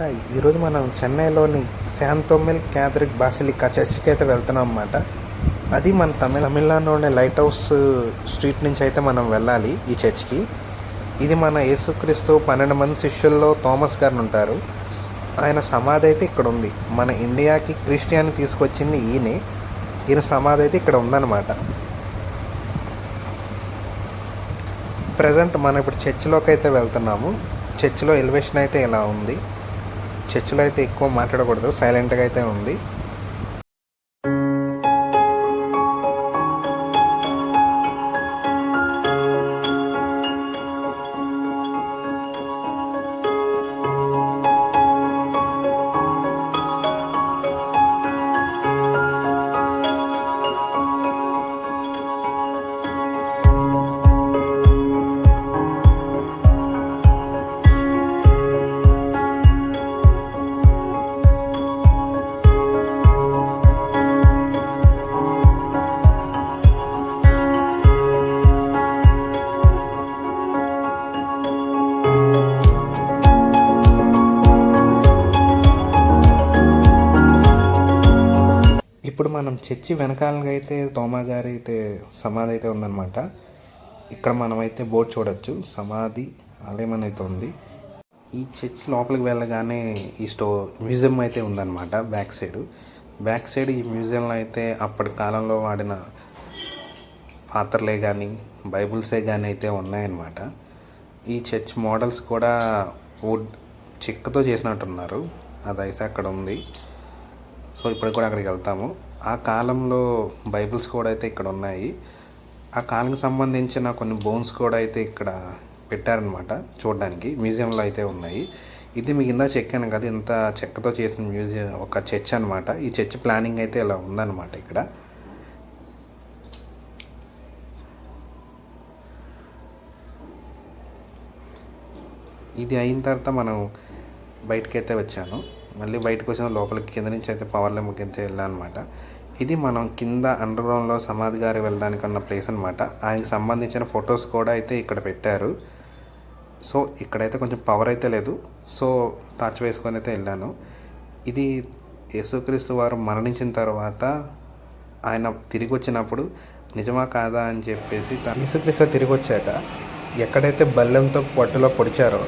Hi ఈరోజు మనం చెన్నైలోని శాంతోమిల్ క్యాథలిక్ బాసిలికా చర్చికి అయితే వెళ్తున్నాం అన్నమాట. అది మన తమిళ తమిళనాడులోని లైట్ హౌస్ స్ట్రీట్ నుంచి అయితే మనం వెళ్ళాలి ఈ చర్చ్కి. ఇది మన యేసుక్రీస్తు పన్నెండు మంది శిష్యుల్లో థామస్ గారు ఉంటారు. ఆయన సమాధి అయితే ఇక్కడ ఉంది. మన ఇండియాకి క్రిస్టియాని తీసుకొచ్చింది ఈయనే. ఈయన సమాధి అయితే ఇక్కడ ఉందన్నమాట. ప్రజెంట్ మనం ఇప్పుడు చర్చిలోకి అయితే వెళ్తున్నాము. చర్చిలో ఎలివేషన్ అయితే ఇలా ఉంది? చర్చిలో అయితే ఎక్కువ మాట్లాడకూడదు. సైలెంట్గా అయితే ఉంది. ఇప్పుడు మనం చర్చి వెనకాలగా అయితే తోమా గారి అయితే సమాధి అయితే ఉందన్నమాట. ఇక్కడ మనమైతే బోర్డు చూడొచ్చు. సమాధి ఆలయం అని అయితే ఉంది. ఈ చర్చ్ లోపలికి వెళ్ళగానే ఈ స్టో మ్యూజియం అయితే ఉందన్నమాట బ్యాక్ సైడ్. బ్యాక్ సైడ్ ఈ మ్యూజియంలో అయితే అప్పటి కాలంలో వాడిన పాత్రలే కానీ బైబుల్సే కానీ అయితే ఉన్నాయన్నమాట. ఈ చర్చ్ మోడల్స్ కూడా వుడ్ చెక్కతో చేసినట్టున్నారు. అదైతే అక్కడ ఉంది. సో ఇప్పుడు కూడా అక్కడికి వెళ్తాము. ఆ కాలంలో బైబిల్స్ కూడా అయితే ఇక్కడ ఉన్నాయి. ఆ కాలంకి సంబంధించిన కొన్ని బోన్స్ కూడా అయితే ఇక్కడ పెట్టారనమాట చూడడానికి మ్యూజియంలో అయితే ఉన్నాయి. ఇది మీకు ఇందా చెక్కాను కదా ఇంత చెక్కతో చేసిన మ్యూజియం ఒక చర్చ్ అనమాట ఈ చర్చ్ ప్లానింగ్ అయితే ఇలా ఉందన్నమాట ఇక్కడ. ఇది అయిన తర్వాత మనం బయటకైతే అయితే వచ్చాను. మళ్ళీ బయటకు వచ్చిన లోపలికి కింద నుంచి అయితే పవర్ లెంబకి అయితే వెళ్ళాను అనమాట ఇది మనం కింద అండర్గ్రౌండ్లో సమాధి గారి వెళ్ళడానికి ఉన్న ప్లేస్ అనమాట ఆయనకి సంబంధించిన ఫొటోస్ కూడా అయితే ఇక్కడ పెట్టారు. సో ఇక్కడైతే కొంచెం పవర్ అయితే లేదు. సో టార్చ్ వేసుకొని అయితే వెళ్ళాను. ఇది యేసుక్రీస్తు వారు మరణించిన తర్వాత ఆయన తిరిగి వచ్చినప్పుడు నిజమా కాదా అని చెప్పేసి యేసుక్రీస్తు తిరిగి వచ్చాక ఎక్కడైతే బల్లెంతో పట్టులో పొడిచారో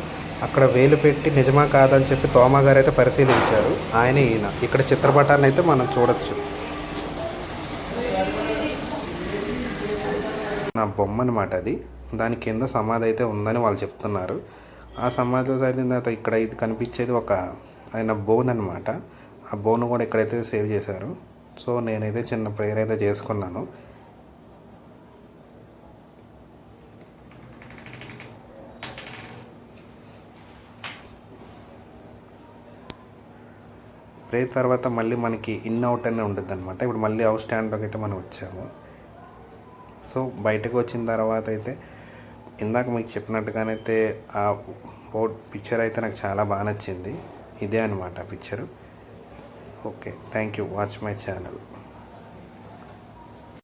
అక్కడ వేలు పెట్టి నిజమా కాదని చెప్పి తోమా గారు అయితే పరిశీలించారు. ఆయన ఈయన. ఇక్కడ చిత్రపటాన్ని అయితే మనం చూడొచ్చు. నా బొమ్మ అనమాట అది. దాని కింద సమాధి అయితే ఉందని వాళ్ళు చెప్తున్నారు. ఆ సమాధిలో సైడ్ తర్వాత ఇక్కడ ఇది కనిపించేది ఒక ఆయన బోన్ అనమాట ఆ బోన్ కూడా ఇక్కడైతే సేవ్ చేశారు. సో నేనైతే చిన్న ప్రేయర్ అయితే చేసుకున్నాను. ప్రేయర్ తర్వాత మళ్ళీ మనకి ఇన్ అవుట్ అనే ఉంటుంది అనమాట ఇప్పుడు మళ్ళీ అవుట్ స్టాండ్లోకి అయితే మనం వచ్చాము. సో బయటకు వచ్చిన తర్వాత అయితే ఇందాక మీకు చెప్పినట్టుగానైతే ఆ బోట్ పిక్చర్ అయితే నాకు చాలా బాగా నచ్చింది. ఇదే అనమాట picture okay thank you watch my channel